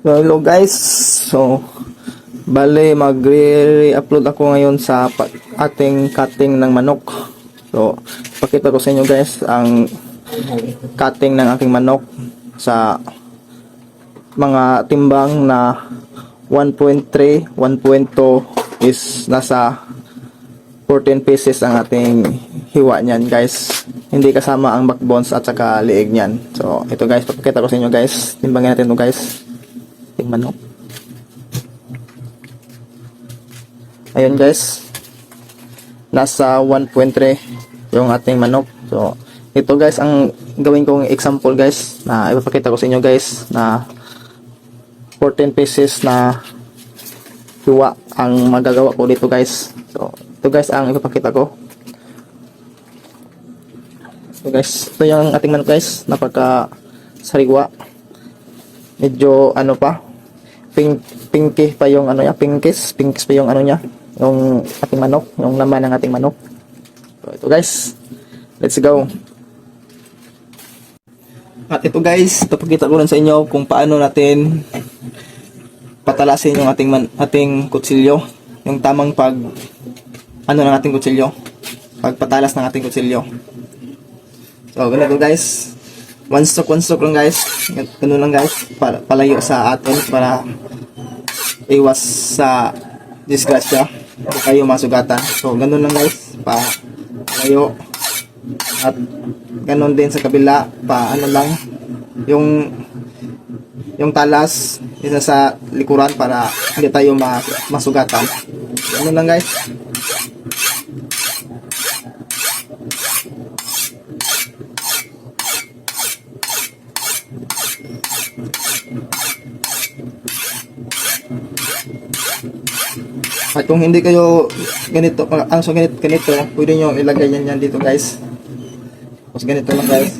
So, hello guys. So, bale mag-re-upload ako ngayon sa ating cutting ng manok. So, pakita ko sa inyo guys ang cutting ng aking manok sa mga timbang na 1.3, 1.2 is nasa 14 pieces ang ating hiwa niyan guys. Hindi kasama ang backbones at saka liig niyan. So, ito guys, papakita ko sa inyo guys. Timbangin natin ito guys ating manok. Ayun guys. Nasa 1.3 yung ating manok. So, ito guys ang gawin kong example guys na ipapakita ko sa inyo guys na 14 pieces na hiwa ang magagawa ko dito guys. So, ito guys ang ipapakita ko. So guys, ito yung ating manok guys. Napaka sariwa. Medyo ano pa, pink pinky pa yung ano niya, pinkish, pinkish pa yung ano niya, yung ating manok, yung laman ng ating manok. So ito guys, let's go. At ito guys, papakita ko rin sa inyo kung paano natin patalasin yung ating man, ating kutsilyo, yung tamang pag ano ng ating kutsilyo, pagpatalas ng ating kutsilyo. So ganito guys, one stroke, one stroke lang guys. Ganun lang guys. Para, palayo sa atin para iwas sa disgrasya. Hindi kayo masugatan. So, ganun lang guys. Pa, palayo. At ganun din sa kabila. Pa, ano lang. Yung yung talas isa sa likuran para hindi tayo ma, masugatan. Ganun lang guys. Kung hindi kayo ganito, ang so ganito, ganito, pwede nyo ilagay yan yan dito guys. Tapos ganito lang guys.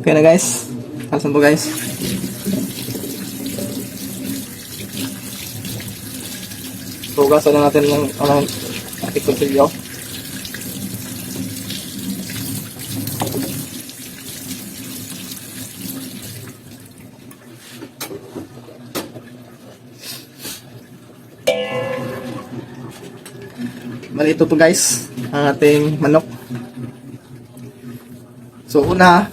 Okay na guys. Asan po guys? Hugasan na natin ng ano, ating kutsilyo. Bali ito to guys, ang ating manok. So una,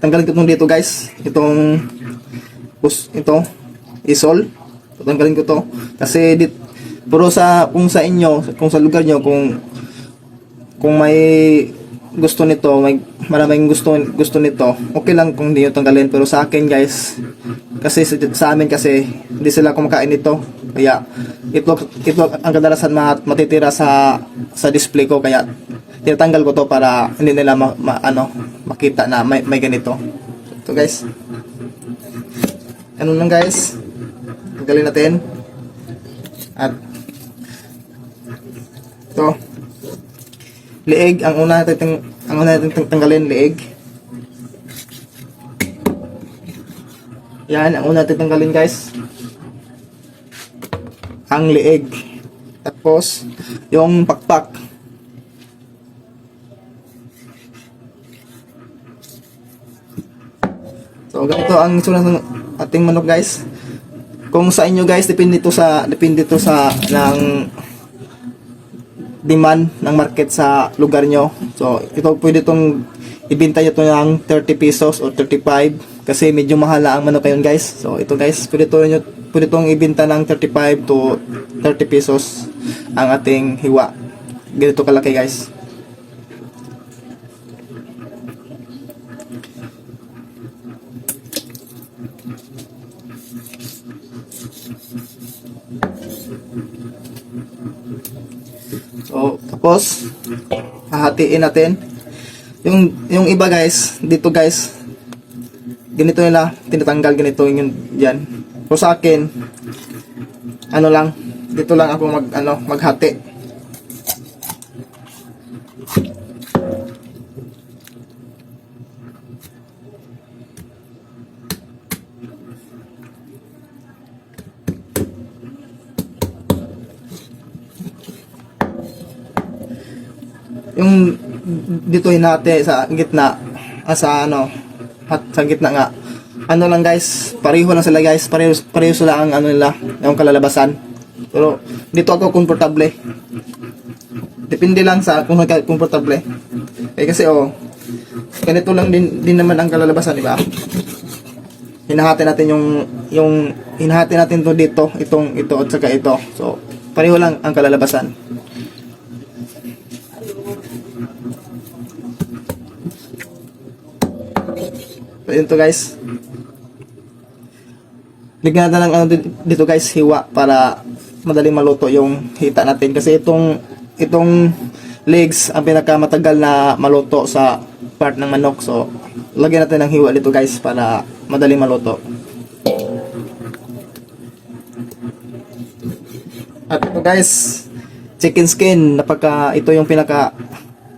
tanggalin ko dito guys. Itong ito isol. Tanggalin ko to kasi dit puro sa kung sa inyo, kung sa lugar nyo kung kung may gusto nito, may maraming gusto gusto nito. Okay lang kung hindi nyo tanggalin pero sa akin guys kasi sa, sa amin kasi hindi sila kumakain nito. Kaya ito ito ang kadalasan mat, matitira sa sa display ko kaya tinatanggal ko to para hindi nila ma, ma- ano makita na may, may ganito. Ito guys. Ano lang guys? Tanggalin natin. At ito. Liig ang una natin tang- ang una natin tang- tanggalin liig. Yan ang una natin tanggalin guys. Ang liig. Tapos yung pakpak. So ganito ang itsura ng ating manok guys. Kung sa inyo guys depende to sa depende to sa ng demand ng market sa lugar nyo. So, ito pwede itong ibinta nyo ito ng 30 pesos or 35 kasi medyo mahala ang manok ngayon guys. So, ito guys, pwede ito nyo, pwede itong ibinta ng 35 to 30 pesos ang ating hiwa. Ganito kalaki guys. Tapos, hahatiin natin. Yung, yung iba guys, dito guys, ganito nila, tinatanggal ganito yung yan. So sa akin, ano lang, dito lang ako mag, ano, maghati. Dito hinati sa gitna ah, sa ano at sa gitna nga. Ano lang guys pareho lang sila guys. Pareho, pareho sila ang ano nila yung kalalabasan. Pero dito ako komportable. Depende lang sa kung komportable. Eh kasi oh ganito lang din, din naman ang kalalabasan di ba? Hinahati natin yung yung hinahati natin to dito itong ito at saka ito. So pareho lang ang kalalabasan So, yun to guys. Bigyan natin ng ano di- dito guys, hiwa para madaling maluto yung hita natin. Kasi itong itong legs ang pinakamatagal na maluto sa part ng manok. So, lagyan natin ng hiwa dito guys para madaling maluto. At ito guys, chicken skin. Napaka, ito yung pinaka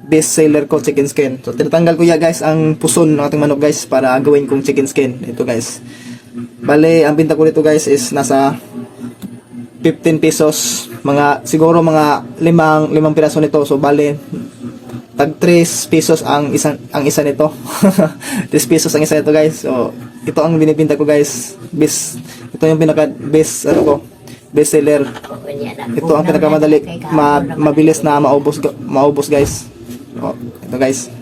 best seller ko, chicken skin. So, tinatanggal ko ya guys ang puson ng ating manok guys para gawin kong chicken skin. Ito guys. Bale, ang binta ko dito guys is nasa 15 pesos. Mga, siguro mga limang, limang piraso nito. So, bale, tag 3 pesos ang isang ang isa nito. 3 pesos ang isa nito guys. So, ito ang binibinta ko guys. Best, ito yung pinaka best ano ko, best seller. Ito ang pinakamadali ma, mabilis na maubos maubos guys. Oh, ito guys.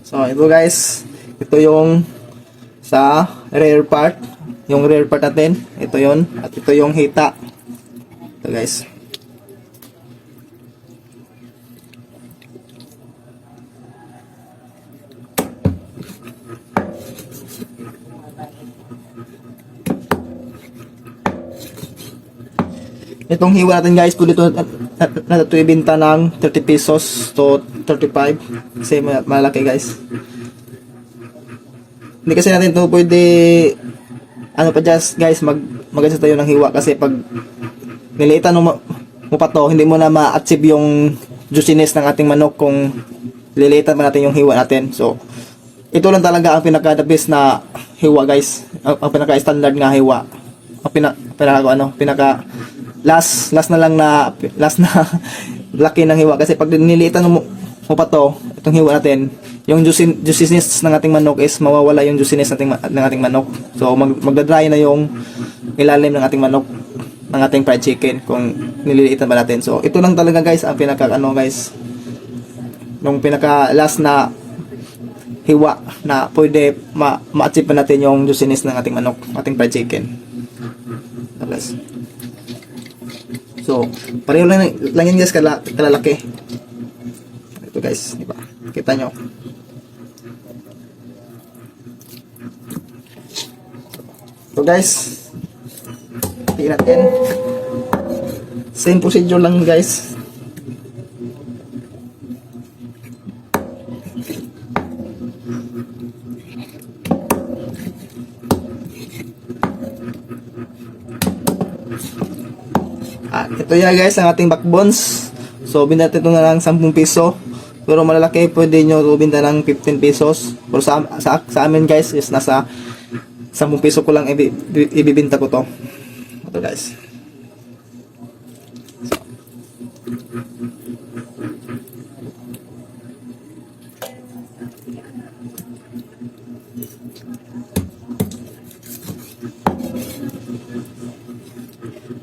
So, ito guys. Ito yung sa rear part. Yung rear part natin. Ito yon At ito yung hita. Ito guys. Itong hiwa natin guys, kung dito na, na, na ito ibenta ng 30 pesos to 35. Kasi ma- malaki guys. Hindi kasi natin to pwede ano pa just guys mag mag tayo ng hiwa kasi pag niliitan mo, mo pa to hindi mo na ma-achieve yung juiciness ng ating manok kung liliitan pa natin yung hiwa natin so ito lang talaga ang pinaka the best na hiwa guys. Ang, pinaka standard nga hiwa. Ang pinaka, pinaka ano pinaka last last na lang na last na laki ng hiwa. Kasi pag niliitan mo, mo pa to itong hiwa natin yung juiciness ng ating manok is mawawala yung juiciness ng ating, ng ating manok. So mag, magdadry na yung ilalim ng ating manok ng ating fried chicken kung nililiitan ba natin. So ito lang talaga guys ang pinaka ano guys nung pinaka last na hiwa na pwede ma- ma-achieve pa natin yung juiciness ng ating manok ating fried chicken Tapos, So, pareho lang, lang yan guys kala, kalalaki. Ito guys, di ba? Kita nyo. So guys, tingnan natin. Same procedure lang guys. Ito ya guys, ang ating backbones. So, binenta ito na lang 10 piso. Pero malalaki, pwede nyo binta ng 15 pesos. Pero sa, sa, sa amin guys, is nasa 10 piso ko lang ibi, ibibinta ko to. Ito guys.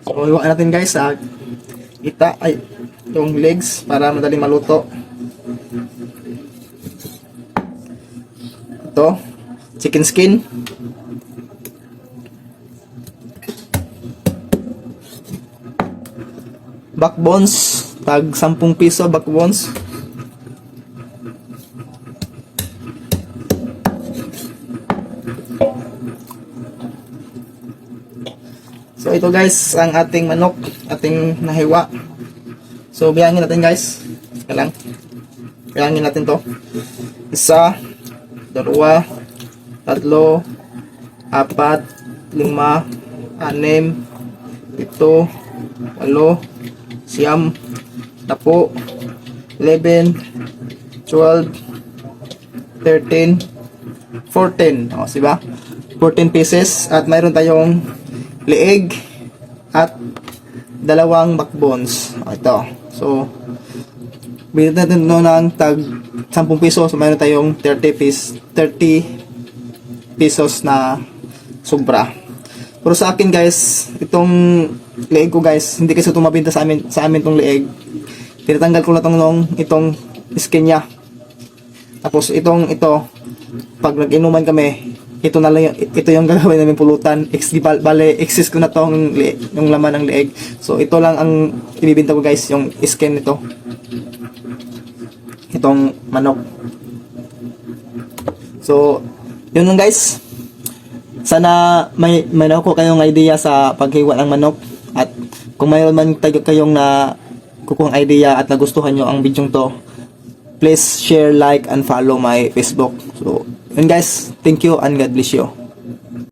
So, iwan natin guys sa ita ay yung legs para madali maluto. Ito, chicken skin. Backbones, tag 10 piso backbones. So ito guys, ang ating manok, ating nahiwa. So biyangin natin guys. Teka lang. Biyangin natin to. Isa, dalawa, tatlo, apat, lima, anim, ito, walo, siyam, tapo, 11, 12, 13, 14. O, diba? 14 pieces. At mayroon tayong leeg at dalawang backbones. Ito. So, bilhin natin ito ng tag 10 piso. So, mayroon tayong 30 piece, 30 pesos na sobra. Pero sa akin guys, itong leeg ko guys, hindi kasi ito mabinta sa amin, sa amin itong leeg. Tinatanggal ko na itong nung, itong skin niya. Tapos itong ito, pag nag-inuman kami, ito na lang yung, ito yung gagawin namin pulutan. Ex, di ba- bale, excess ko na tong yung laman ng leeg. So ito lang ang ibibinta ko guys, yung skin nito. Itong manok. So, yun lang guys. Sana may may nakuha kayong idea sa paghiwa ng manok at kung mayroon man tayo kayong na kukuhang idea at nagustuhan nyo ang video to, please share, like, and follow my Facebook. So, yun guys, thank you and God bless you.